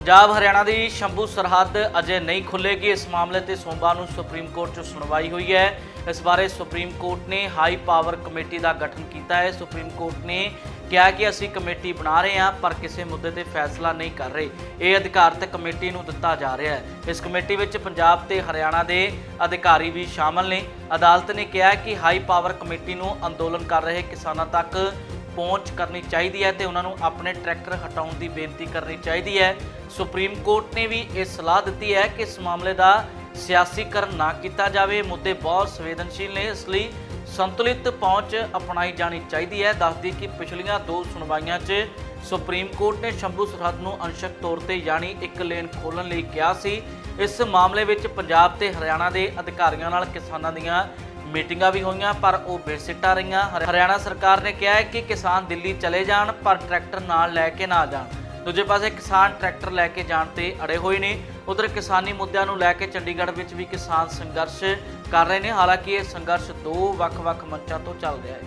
ਪੰਜਾਬ ਹਰਿਆਣਾ ਦੀ ਸ਼ੰਭੂ ਸਰਹੱਦ ਅਜੇ ਨਹੀਂ ਖੁੱਲੇਗੀ ਇਸ ਮਾਮਲੇ ਤੇ ਸੋਮਵਾਰ ਨੂੰ ਸੁਪਰੀਮ ਕੋਰਟ 'ਚ ਸੁਣਵਾਈ ਹੋਈ ਹੈ। ਇਸ ਬਾਰੇ ਸੁਪਰੀਮ ਕੋਰਟ ਨੇ ਹਾਈ ਪਾਵਰ ਕਮੇਟੀ ਦਾ ਗਠਨ ਕੀਤਾ ਹੈ। ਸੁਪਰੀਮ ਕੋਰਟ ਨੇ ਕਿਹਾ ਕਿ ਅਸੀਂ ਕਮੇਟੀ ਬਣਾ ਰਹੇ ਹਾਂ, ਪਰ ਕਿਸੇ ਮੁੱਦੇ ਤੇ ਫੈਸਲਾ ਨਹੀਂ ਕਰ ਰਹੇ। ਇਹ ਅਧਿਕਾਰਤ ਕਮੇਟੀ ਨੂੰ ਦਿੱਤਾ ਜਾ ਰਿਹਾ ਹੈ। ਇਸ ਕਮੇਟੀ ਵਿੱਚ ਪੰਜਾਬ ਤੇ ਹਰਿਆਣਾ ਦੇ ਅਧਿਕਾਰੀ ਵੀ ਸ਼ਾਮਲ ਨੇ। ਅਦਾਲਤ ਨੇ ਕਿਹਾ ਕਿ ਹਾਈ ਪਾਵਰ ਕਮੇਟੀ ਨੂੰ ਅੰਦੋਲਨ ਕਰ ਰਹੇ ਕਿਸਾਨਾਂ ਤੱਕ ਪਹੁੰਚ ਕਰਨੀ ਚਾਹੀਦੀ ਹੈ ਤੇ ਉਹਨਾਂ ਨੂੰ ਆਪਣੇ ਟਰੈਕਟਰ ਹਟਾਉਣ ਦੀ ਬੇਨਤੀ ਕਰਨੀ ਚਾਹੀਦੀ ਹੈ। ਸੁਪਰੀਮ ਕੋਰਟ ਨੇ ਵੀ ਇਹ ਸਲਾਹ ਦਿੱਤੀ ਹੈ ਕਿ ਇਸ ਮਾਮਲੇ ਦਾ ਸਿਆਸੀਕਰਨ ਨਾ ਕੀਤਾ ਜਾਵੇ। ਮੁੱਦੇ ਬਹੁਤ ਸੰਵੇਦਨਸ਼ੀਲ ਨੇ, ਇਸ ਲਈ ਸੰਤੁਲਿਤ ਪਹੁੰਚ ਅਪਣਾਈ ਜਾਣੀ ਚਾਹੀਦੀ ਹੈ। ਦੱਸਦੀ ਕਿ ਪਿਛਲੀਆਂ ਦੋ ਸੁਣਵਾਈਆਂ 'ਚ ਸੁਪਰੀਮ ਕੋਰਟ ਨੇ ਸ਼ੰਭੂ ਸਰਹੱਦ ਨੂੰ ਅੰਸ਼ਕ ਤੌਰ ਤੇ ਯਾਨੀ ਇੱਕ ਲੇਨ ਖੋਲਣ ਲਈ ਕਿਹਾ ਸੀ। ਇਸ ਮਾਮਲੇ ਵਿੱਚ ਪੰਜਾਬ ਤੇ ਹਰਿਆਣਾ ਦੇ ਅਧਿਕਾਰੀਆਂ ਨਾਲ ਕਿਸਾਨਾਂ ਦੀਆਂ ਮੀਟਿੰਗਾਂ ਵੀ ਹੋਈਆਂ, ਪਰ ਉਹ ਬੇਸਿੱਟਾ ਰਹੀਆਂ। ਹਰ- ਹਰਿਆਣਾ ਸਰਕਾਰ ਨੇ ਕਿਹਾ ਹੈ ਕਿ ਕਿਸਾਨ ਦਿੱਲੀ ਚਲੇ ਜਾਣ, ਪਰ ਟਰੈਕਟਰ ਨਾਲ ਲੈ ਕੇ ਨਾ ਜਾਣ। ਦੂਜੇ ਪਾਸੇ ਕਿਸਾਨ ਟਰੈਕਟਰ ਲੈ ਕੇ ਜਾਣ ਤੇ ਅੜੇ ਹੋਏ ਨੇ। ਉਧਰ ਕਿਸਾਨੀ ਮੁੱਦਿਆਂ ਨੂੰ ਲੈ ਕੇ ਚੰਡੀਗੜ੍ਹ ਵਿੱਚ ਵੀ ਕਿਸਾਨ ਸੰਘਰਸ਼ ਕਰ ਰਹੇ ਨੇ। ਹਾਲਾਂਕਿ ਇਹ ਸੰਘਰਸ਼ ਦੋ ਵੱਖ-ਵੱਖ ਮੰਚਾਂ ਤੋਂ ਚੱਲ ਰਿਹਾ ਹੈ।